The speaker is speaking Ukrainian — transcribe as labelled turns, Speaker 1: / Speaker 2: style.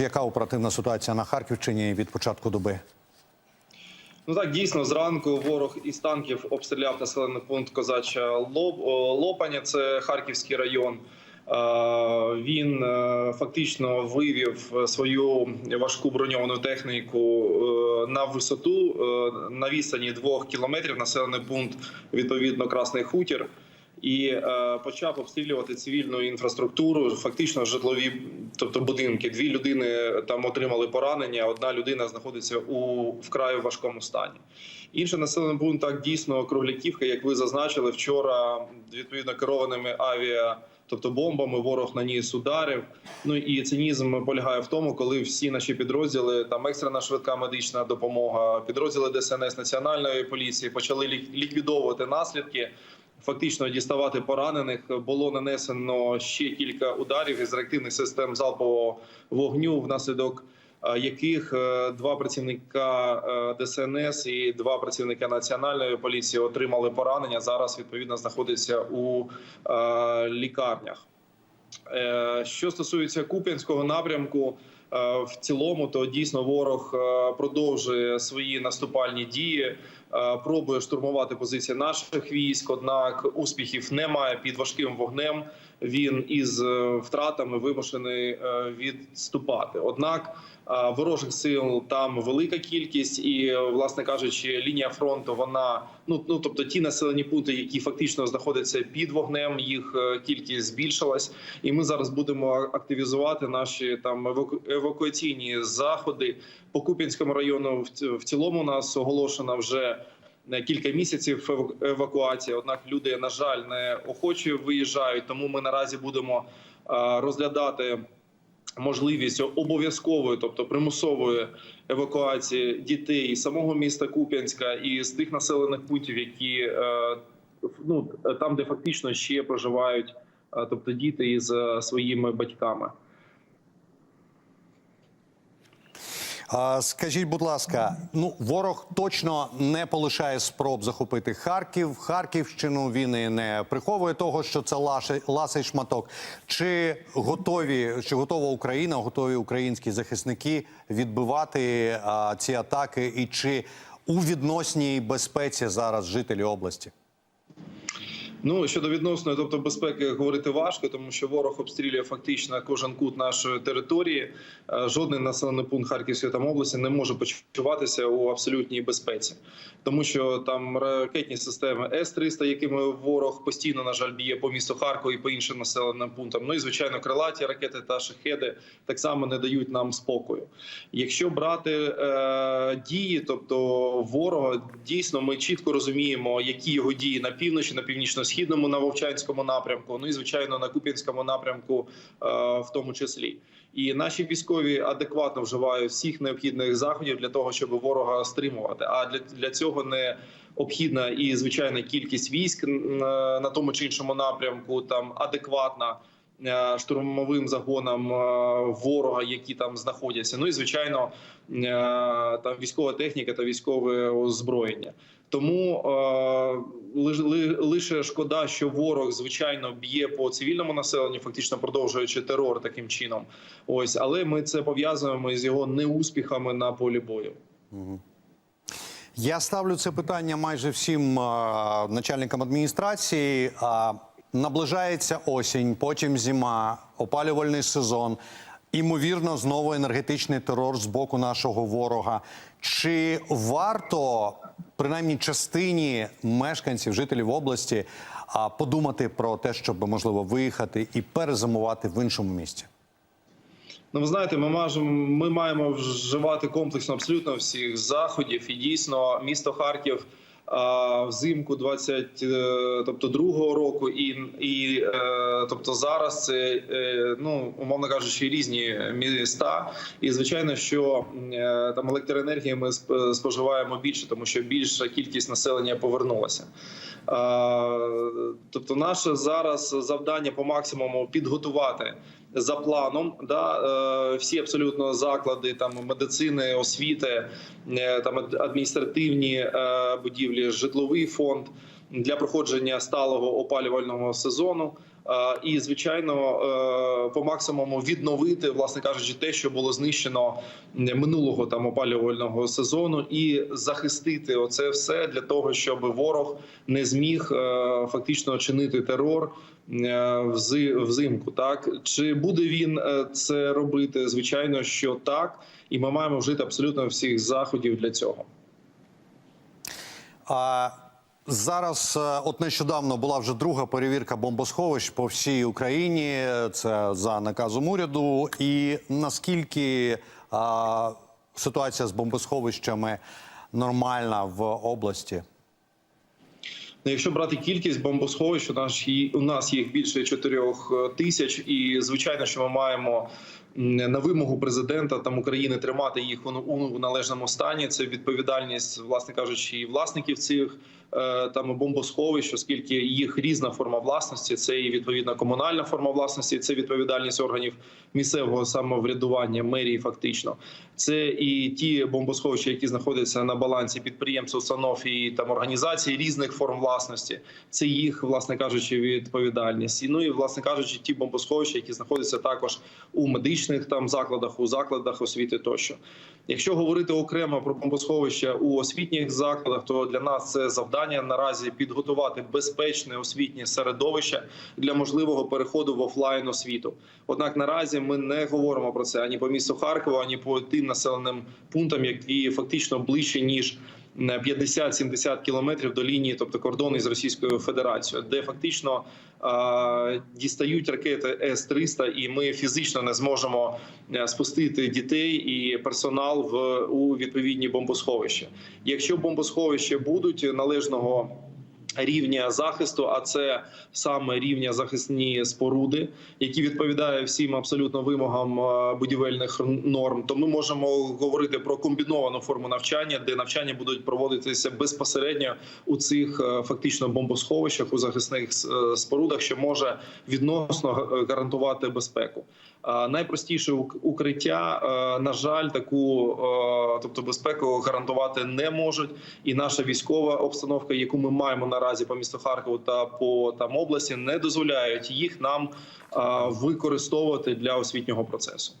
Speaker 1: Яка оперативна ситуація на Харківщині від початку доби?
Speaker 2: Ну так дійсно зранку ворог із танків обстріляв населений пункт Козача Лопаня. Це Харківський район. Е, Він е, фактично вивів свою важку броньовану техніку е, на висоту е, на відстані двох кілометрів. Населений пункт відповідно Красний Хутір. І е, почав обстрілювати цивільну інфраструктуру, фактично житлові, тобто будинки. Дві людини там отримали поранення. Одна людина знаходиться у вкрай важкому стані. Інший населений пункт так дійсно Кругляківка, як ви зазначили вчора, відповідно керованими авіа. Тобто бомбами ворог наніс ударів. Ну і цинізм полягає в тому, коли всі наші підрозділи, там екстрена швидка медична допомога, підрозділи ДСНС національної поліції почали лік- ліквідовувати наслідки фактично діставати поранених. Було нанесено ще кілька ударів із реактивних систем залпового вогню, внаслідок е, яких е, два працівника е, ДСНС і два працівника національної поліції отримали поранення. Зараз відповідно знаходяться у лікарнях. Що стосується Куп'янського напрямку, в цілому, то дійсно ворог продовжує свої наступальні дії, пробує штурмувати позиції наших військ. Однак успіхів немає під важким вогнем. Він із е, втратами вимушений е, відступати. Однак е, ворожих сил там велика кількість, і е, власне кажучи, лінія фронту вона ну ну тобто ті населені пункти, які фактично знаходяться під вогнем, їх е, кількість збільшилась, і ми зараз будемо активізувати наші там еваку- евакуаційні заходи по Куп'янському району. В ці- в цілому нас оголошена вже е, кілька місяців еваку- евакуація. Однак люди, на жаль, не охоче виїжджають. Тому ми наразі будемо е, розглядати можливість обов'язкової, тобто примусової евакуації дітей із самого міста Куп'янська і з тих населених пунктів, які е, ну там, де фактично ще проживають, е, тобто діти із е, своїми батьками.
Speaker 1: А, Скажіть, будь ласка, ну ворог точно не полишає спроб захопити Харків, Харківщину. Він і не приховує того, що це ласий шматок. Чи готові, чи готова Україна, готові українські захисники відбивати а, ці атаки? І чи у відносній безпеці зараз жителі області?
Speaker 2: Ну щодо відносної, тобто безпеки, говорити важко, тому що ворог обстрілює фактично кожен кут нашої території. Е, Жодний населений пункт Харківської там області не може почуватися у абсолютній безпеці, тому що там ракетні системи С-300, якими ворог постійно на жаль б'є по місту Харкову і по іншим населеним пунктам. Ну і звичайно, крилаті ракети та шахеди так само не дають нам спокою. Якщо брати е, дії, тобто ворога, дійсно ми чітко розуміємо, які його дії на півночі, на північно-східному, на Вовчанському напрямку, ну і звичайно на Куп'янському напрямку, е, в тому числі. І наші військові адекватно вживають всіх необхідних заходів для того, щоб ворога стримувати. А для, для цього не обхідна і звичайна кількість військ н- на тому чи іншому напрямку, там адекватна е, штурмовим загонам е, ворога, які там знаходяться. Ну і звичайно, е, там військова техніка та військове озброєння. Тому е, лиш- ли- лише шкода, що ворог звичайно б'є по цивільному населенню, фактично продовжуючи терор таким чином. Ось, але ми це пов'язуємо з його неуспіхами на полі бою.
Speaker 1: Я ставлю це питання майже всім начальникам адміністрації. Наближається осінь, потім зима, опалювальний сезон. Імовірно, знову енергетичний терор з боку нашого ворога. Чи варто принаймні частині мешканців, жителів області, подумати про те, щоб можливо виїхати і перезимувати в іншому місті?
Speaker 2: Ну, ви знаєте, ми маємо, ми маємо вживати комплексно абсолютно всіх заходів. І дійсно, місто Харків взимку 20, е, тобто другого року, і, і е, тобто зараз це е, ну умовно кажучи, різні міста. І звичайно, що там електроенергії ми сп- споживаємо більше, тому що більша кількість населення повернулася. Тобто, наше зараз завдання по максимуму підготувати за планом, да е, всі абсолютно заклади там медицини, освіти, е, там адміністративні е, будівлі, житловий фонд для проходження сталого опалювального сезону. Е, І звичайно, е, по максимуму відновити, власне кажучи, те, що було знищено минулого там опалювального сезону, і захистити оце все для того, щоб ворог не зміг е, фактично чинити терор е, взимку. Так чи буде він е, це робити? Звичайно, що так, і ми маємо вжити абсолютно всіх заходів для цього.
Speaker 1: А зараз, е, от нещодавно була вже друга перевірка бомбосховищ по всій Україні. Це за наказом уряду. І наскільки а, ситуація з бомбосховищами нормальна в області?
Speaker 2: Ну, якщо брати кількість бомбосховищ, у нас у нас їх більше 4 тисяч, і звичайно, що ми маємо на вимогу президента там України тримати їх у, належному стані. Це відповідальність, власне кажучи, і власників цих е, там бомбосховищ, оскільки їх різна форма власності. Це і відповідна комунальна форма власності, це відповідальність органів місцевого самоврядування, мерії, фактично. Це і ті бомбосховища, які знаходяться на балансі підприємств, установ і там організацій різних форм власності. Це їх, власне кажучи, відповідальність. І, Ну і власне кажучи, ті бомбосховища, які знаходяться також у медичних там закладах, у закладах освіти тощо. Якщо говорити окремо про бомбосховища у освітніх закладах, то для нас це завдання наразі підготувати безпечне освітнє середовище для можливого переходу в офлайн освіту. Однак наразі ми не говоримо про це ані по місту Харкова, ані по тим населеним пунктам, які фактично ближче ніж 50-70 кілометрів до лінії, тобто кордону із Російською Федерацією, де фактично е, дістають ракети С-300, і ми фізично не зможемо е, спустити дітей і персонал в у відповідні бомбосховища. Якщо бомбосховища будуть належного рівня захисту, а це саме рівня захисні споруди, які відповідають всім абсолютно вимогам е, будівельних норм, то ми можемо говорити про комбіновану форму навчання, де навчання будуть проводитися безпосередньо у цих е, фактично бомбосховищах у захисних е, спорудах, що може відносно гарантувати безпеку. Найпростіше ук- укриття, на жаль, таку, тобто безпеку гарантувати не можуть. І наша військова обстановка, яку ми маємо наразі по місту Харкову та по там області, не дозволяють їх нам використовувати для освітнього процесу.